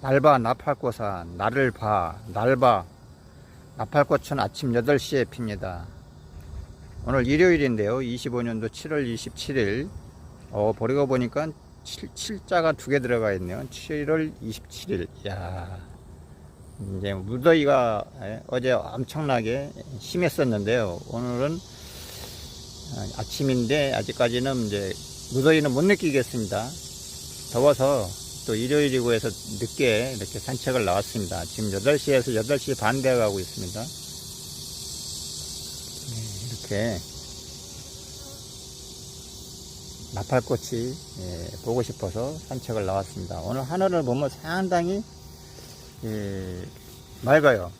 날봐 나팔꽃아 나를 봐 날봐 나팔꽃은 아침 8시에 핍니다. 오늘 일요일인데요. 25년도 7월 27일. 어 버리고 보니까 7, 자가 두 개 들어가 있네요. 7월 27일. 야. 이제 무더위가 예, 어제 엄청나게 심했었는데요. 오늘은 어, 아침인데 아직까지는 이제 무더위는 못 느끼겠습니다. 더워서 또 일요일이고 해서 늦게 이렇게 산책을 나왔습니다. 지금 8시에서 8시 반 되어 가고 있습니다. 네, 이렇게 나팔꽃이 예, 보고 싶어서 산책을 나왔습니다. 오늘 하늘을 보면 상당히 예, 맑아요.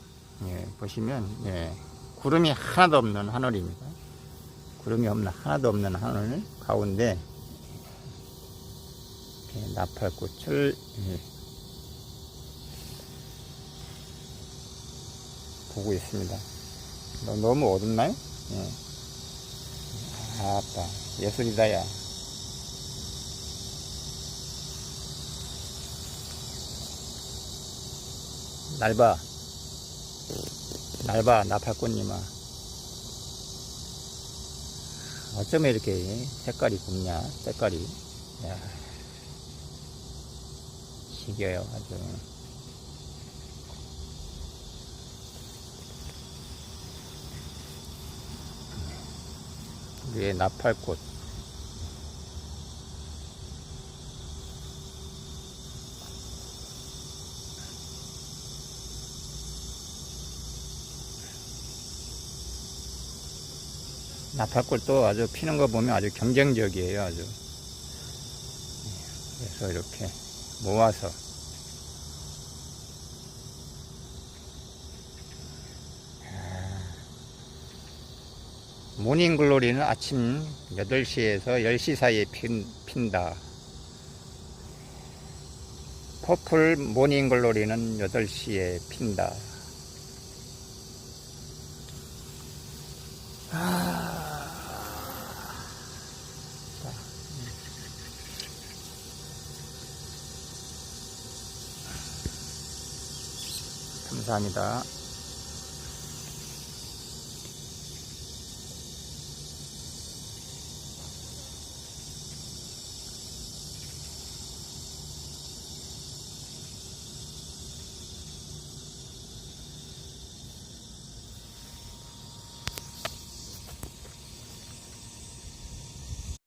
예, 보시면 예, 구름이 하나도 없는 하늘입니다. 구름이 없는 하나도 없는 하늘 가운데 이렇게 나팔꽃을 예, 보고 있습니다. 너- 너무 어둡나요? 예. 아빠 예술이다 야. 날봐 날봐 나팔꽃님아 어쩌면 이렇게 색깔이 곱냐 색깔이 야. 시겨요 아주. 위에 나팔꽃. 나팔꽃도 아주 피는 거 보면 아주 경쟁적이에요 아주. 그래서 이렇게 모아서 모닝글로리는 아침 8시에서 10시 사이에 핀, 핀다. 퍼플 모닝글로리는 8시에 핀다. 감사합니다.